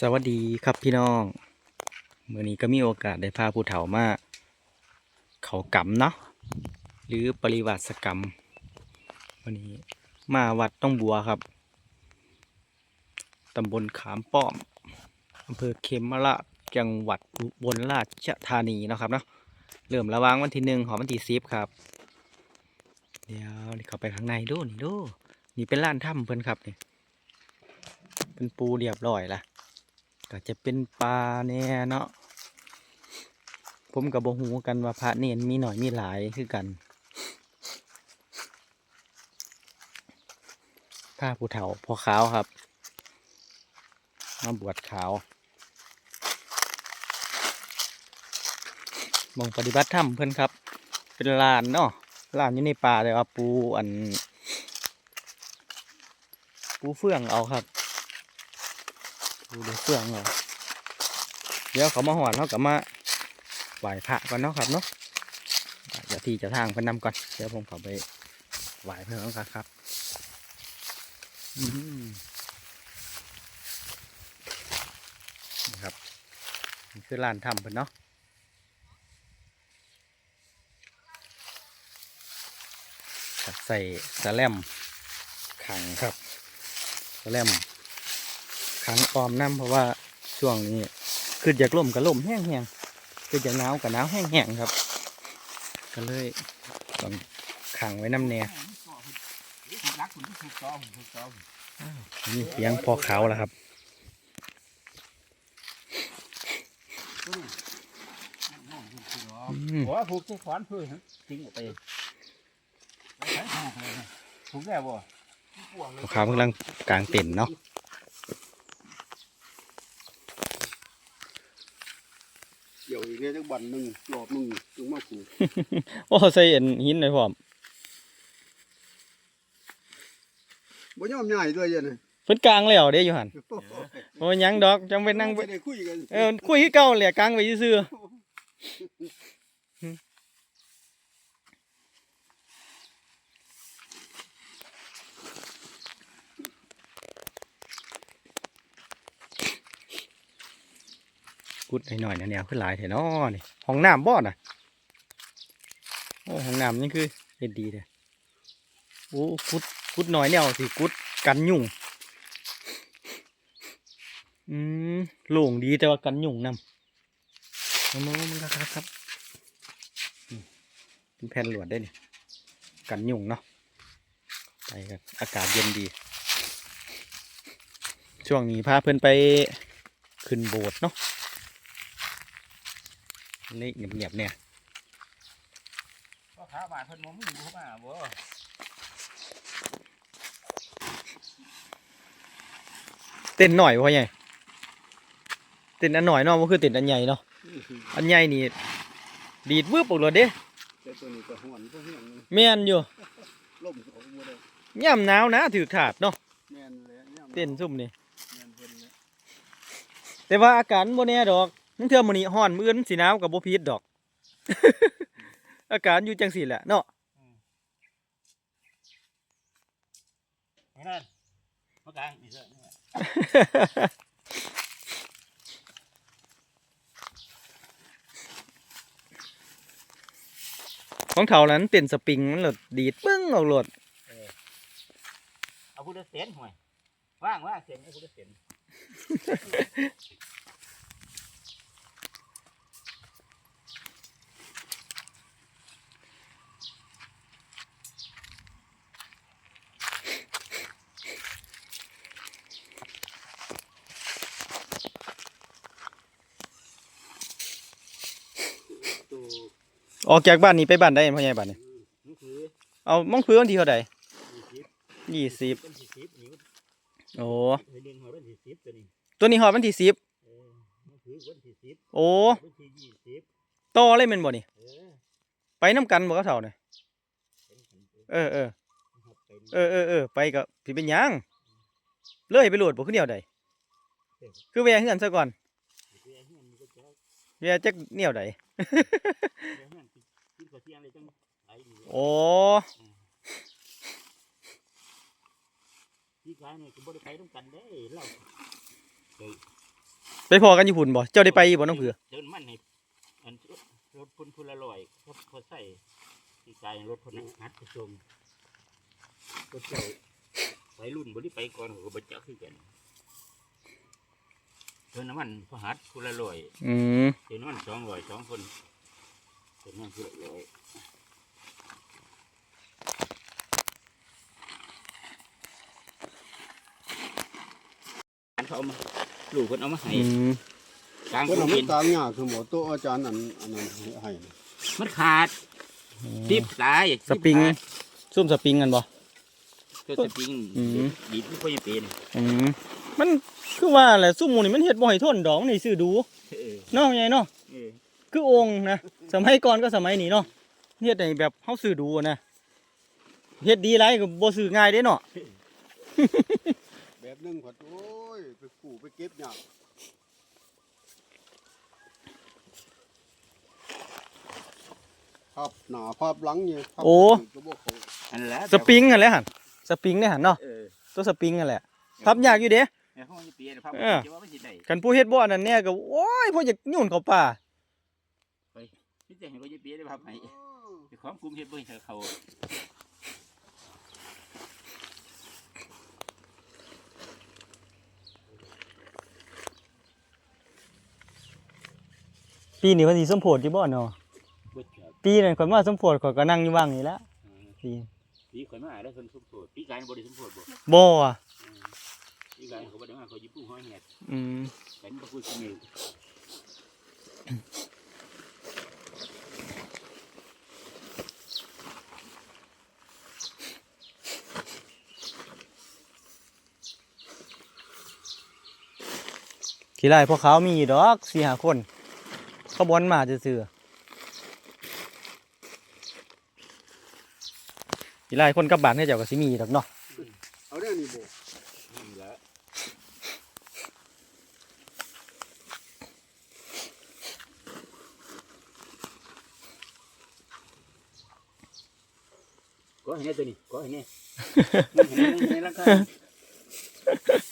สวัสดีครับพี่น้องเมื่อนี้ก็มีโอกาสได้พาผู้เฒ่ามาเขากำเนาะหรือปริวัติกรรมวันนี้มาวัดต้องบัวครับตำบลขามป้อมอำเภอเขมราชจังหวัดอุบลราชธานีนะครับเนาะเริ่มระวางวันที่หนึ่งของวันที่สิบครับ เดี๋ยวนี่เข้าไปข้างในดูนี่ดูนี่เป็นร้านถ้ำเพิ่นครับนี่เป็นปูเรียบร้อยละ ก็จะเป็นปลาเนี่ยเนาะผมกับโบหูกันว่าพระเนนมีหน่อยมีหลายคือกันผ้าผู้เฒ่าพอขาวครับมาบวชขาวมองปฏิบัติธรรมเพื่อนครับ เป็นลานเนาะลานอยู่ในป่าแต่ว่าปูอัน ปูเฟื่องเอาครับ ปูเดือเฟื่องเอาเดี๋ยวเขามาหอนเขากับมาไหวพระก่อนเนาะครับเนาะเดี๋ยวที่จะทางเพิ่นนำก่อนเดี๋ยวผมเขาไปไหวเพื่อนกันครับอืมนะครับนี่คือลานถ้ำเพิ่นเนาะใส่สแลมขังครับสแลม ขังออมน้ำเพราะว่าช่วงนี้คืออยากล่มกับล่มแห้งๆคืออยากหนาวกับหนาวแห้งๆครับ ก็เลยต้องขังไว้น้ำแน่นี่เสียงพอเขาแล้วครับอืมหัวผูกที่ขวานพื้นทิ้งออกไปถูกแล้วบ่ขากำลังกลางเต็นเนาะ เดี๋ยวอีกเนี่ยจักบันหนึ่งรอบหนึ่งจึงมาผูกโอ้ใส่เอ็นหินเลยพร้อมบ่ยอมใหญ่ด้วยยันน่ะเพิ่นกลางแล้วเด้อยู่หันโอ้ยังดอกจังไปนั่งไป ไม่ได้คุยกัน เออคุยคือเก่าแหละกลางไปซื่อๆ กุดหน่อยๆนะแนวขึ้นหลายแถนอนี่ห้องน้ำบ่อน่ะโอ้ห้องน้ำนี่คือเฮ็ดดีเลยโอ้กุดกุดหน่อยแนวสิกุดกันยุ่งอืมโล่งดีแต่ว่ากันยุ่งนำมันมันครับครับครับเป็นแผ่นหลวดได้เนี่ยกันยุ่งเนาะไปกันอากาศเย็นดี ช่วงนี้พาเพื่อนไปขึ้นโบสถ์เนาะ นี่เงียบๆเนี่ยก็ขาบาดเพิ่นมองอยู่เข้ามาบ่เต้นหน่อยพ่อใหญ่เต้นอันหน่อยเนาะว่าคือเต้นอันใหญ่เนาะอันใหญ่นี่ดีดวืบออกเลยเด้แต่ตัวนี้ก็หวนก็เฮียงแม่นอยู่ล่มออกบ่ได้ย่ำหนาวนะถือขาดเนาะแม่นเลยย่ำเต้นซุ่มนี่แม่นเพิ่นเลยแต่ว่าอาการบ่แน่ดอก นั่นเทื่อมื้อนี้ฮ้อนมื้ออื่นสิหนาวก็บ่ผิดดอก อาการอยู่จังซี่แหละเนาะนั่นมากลางนี่เถอะของเขานั้นเต้นสปริงมันหลดดีดปึ้งออกโลดเอาพุทธเสียนห่วยว่างว่างเสียนเอาพุทธเสียน ตัว ออกจากบ้านนี้ไปบ้านได้พ่อใหญ่บ้านนี้นี่คือเอามองพื้นวันที่เท่าใดยี่สิบ20เป็นสี่สิบนี่โอ้เฮ้ยเรียนหัวเป็นสี่สิบตัวนี้ตัวนี้ฮอดวันที่10เออนี่คือวันที่สิบโอ้วันที่ยี่สิบต่อเลยแม่นบ่นี่เออไปนํกันบ่กับเฒ่านี่เป็นคนเออเออเออครับเป็นเออเออเออไปก็สิเป็นหยังเลยไปโหลดบ่คือแนวใดคือแวะเฮือนซะก่อนเรียนเฮียนมันก็จะแวะจักแนวใด เรียนเฮียนกินข้าวเที่ยงเลยจังไอ้นี่โอ้พี่กายนี่ก็บ่ได้ไปต้องกันได้เราเฮ้ยไปพอกันอยู่พุ่นบ่ เจ้าได้ไปอีบ่น้องเผือเดินมันให้อันรถพุ่นพุ่นละลอยเขาเขาใส่ที่กายรถพุ่นนะฮัดผู้ชมรถเจ้าไปรุ่นบริไปก่อนเขาก็บรรจักขึ้นกันเดินน้ำมันพอฮัดพุ่นละลอยอืมเดินน้ำมันสองร้อยสองคน เดินน้ำมันพุ่นละลอยอันเขาเอามาลูกคนเอามาให้อืมกลางเพิ่นโคเอาวิมาดตามยากคือหมอโตอาจารย์อันอันนั้นให้นะมันขาดทิบตายสปริงซุ่มสปริงกันบ่ ตัวสปริงอืม ดีดไม่ค่อยเป็นอืมมันคือว่าแหละซุ่มหมูนี่มันเฮ็ดบ่ให้ทนดอกมันนี่ซื้อดูเออเนาะใหญ่เนาะเออ คือองค์นะสมัยก่อนก็สมัยนี้เนาะเฮ็ดให้แบบเฮาซื้อดูอะนะเฮ็ดดีไรก็บ่ซื้อง่ายเด้เนาะ แบบหนึงผัดโอ้ยไปกู้ไปเก็บยากภาพหน้าภาพหลังนี่ภาพโอ้ ก็บ่เข้าอันละสปริงนั่นแหละหั่นสปริงเนี่ยหั่นเนาะเออตัวสปริงนั่นแหละพับยากอยู่เด้เออเขาจะเปลี่ยนพับเออ จะว่าไม่ใช่ได้กันผู้เฮ็ดบ่อันนั้นแน่ก็โอ้ยบ่อยากยุ่นเข้าป่า ที่จะเห็นเขาจะเปลี่ยนได้พับให้เจ้าของกลุ่มเฮ็ดบ่ให้เขาปีนี้ว่าสิสมโพธิอยู่บ่เนาะเบิดครับปีนั้นข่อยมาสมโพธิข่อยก็นั่งอยู่ว่างนี่แหละเออปีปีข่อยมาแล้วคนสมโพธิปีกายบ่ได้สมโพธิบ่บ่อะเออปีกายเขาบ่ได้มาเขาอยู่ปูห้อยแหดอืมเป็นบ่พูดสมิง ขี้ไล่พวกเขามีดอกสี่ห้าคนเขาบอนมาซื่อๆขี้ไล่คนกลับบ้านให้เจ้าก็สิมีดอกเนาะเอาเรื่องนี้บ่นั่นแหละก็เห็นแน่ตัวนี้ก็เห็นแน่มันเห็นแน่ในราคา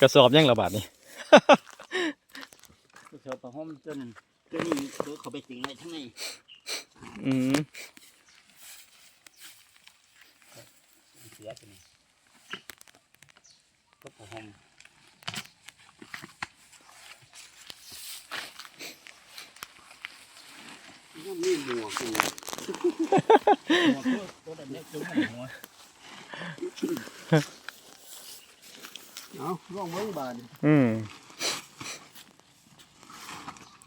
กระสอบยังระบาดนี่ก็ เสือผ้าห่มตัวนั้นตัวนี้ตัวเขาไปสิงในทั้งในอืมเสือตัวนี้ก็ผ้าห่มมันมีหมวกอยู่หัวตัวตัวแบบนี้จุ่มหัวเอาลองเบิ่งบาดนี่อืม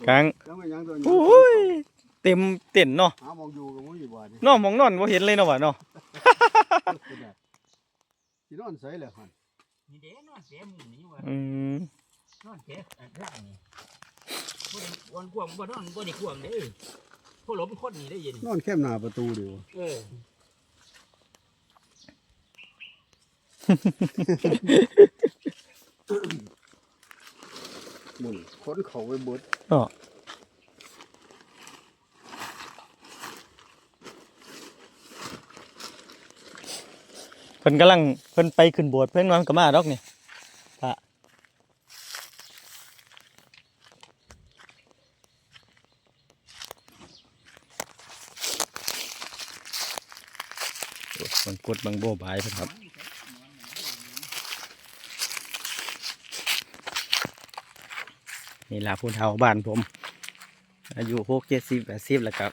กลางแล้วมันยังตัวโอ้ยเต็มเต็นเนาะหามองอยู่ก็บ่มีบาดนี่เนาะหมองนอนบ่เห็นเลยเนาะว่ะเนาะเป็นแบบสินอนใส่เลยหั่นนี่เด้นอนเสียมุมนี้ว่ะอืมนอนเสียอันร่างนี่พวกวันกวางบ่นอนบ่ได้กวางเด้อพวกหลบคนนี่ได้ยินนอนแคมหน้าประตูเดียวเออห มุนคนเขาไปเบิดเนาะเพิ่นกำลังเพิ่นไปขึ้นบสถ์เพิ่นนอนก็มาดอกนี่พระมันกดบังโบบายเพิ่นครับ นี่ล่ะพูนเฒ่าบ้านผม อายุหกเจ็ดสิบแปดสิบแล้วครับ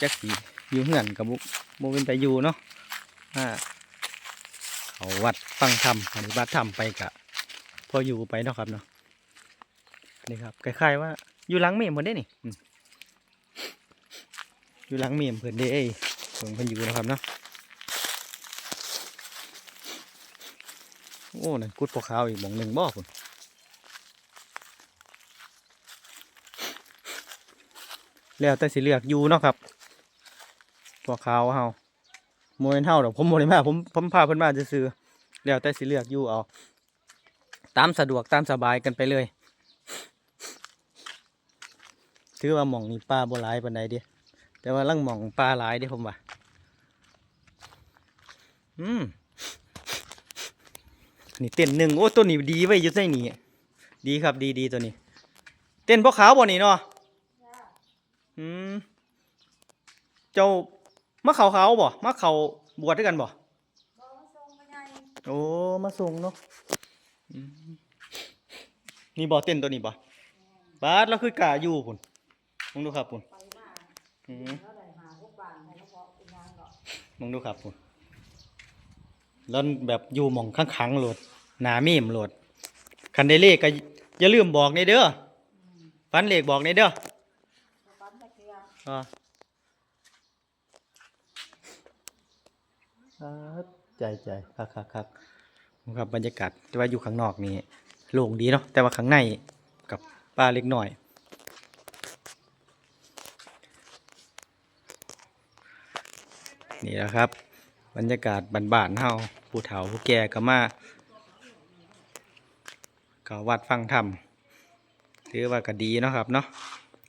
จักสีอยู่เหือนกับบุโมเป็นไปอยู่เนาะอ่าเขาวัดฟังธรรมปฏิบัติธรรมไปกะพออยู่ไปเนาะครับเนาะนี่ครับคล้ายๆว่าอยู่หลังเมมเพิ่นได้นี่อยู่หลังเมมเพิ่นเด้เอ้ยเพิ่นเพิ่นอยู่นะครับเนาะโอ้นั่นกุดพวกเขาอีกหมองหนึ่งบ่พุ่น แล้วแต่สิเลือกอยู่เนาะครับพวกเขาเฮาโมเนเฮาดอกผมโมเนมาผมผมพาเพิ่นมาจะซื้อแล้วแต่สิเลือกอยู่เอาตามสะดวกตามสบายกันไปเลยถือว่าหม่องนี้ปลาบ่หลายปานใดเด้แต่ว่าลังหม่องปลาหลายเด้ผมว่าอืมนี่เต้นหนึ่งโอ้ตัวนี้ดีไว้ยอยู่ใส่นี่ดีครับดีดีตัวนี้ เต้นพ่อขาวบ่นี่เนาะอืม เจ้ามาเขาเขาบ่มาเขาบวชด้วยกันบ่โอ้มาส่งเนาะอืมนี่บ่เต้นตัวนี้บ่บาสแล้วคือกาอยู่พุ่นมองดูครับพุ่นอืมมองดูครับพุ่นแล้วแบบอยู่หมองข้างๆโหลดหนามีมโหลดคันได้เลขก็อย่าลืมบอกในเด้อฟันเลขบอกในเด้ออ่าครับ ใจใจครับครับครับครับบรรยากาศแต่ว่าอยู่ข้างนอกนี่โล่งดีเนาะแต่ว่าข้างในกับป่าเล็กหน่อยนี่แหละครับ บรรยากาศบ้านๆเฮาผู้เฒ่าผู้แก่ก็มาก็วัดฟังธรรมถือว่าก็ดีเนาะครับเนาะ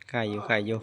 ใครอยู่ใครอยู่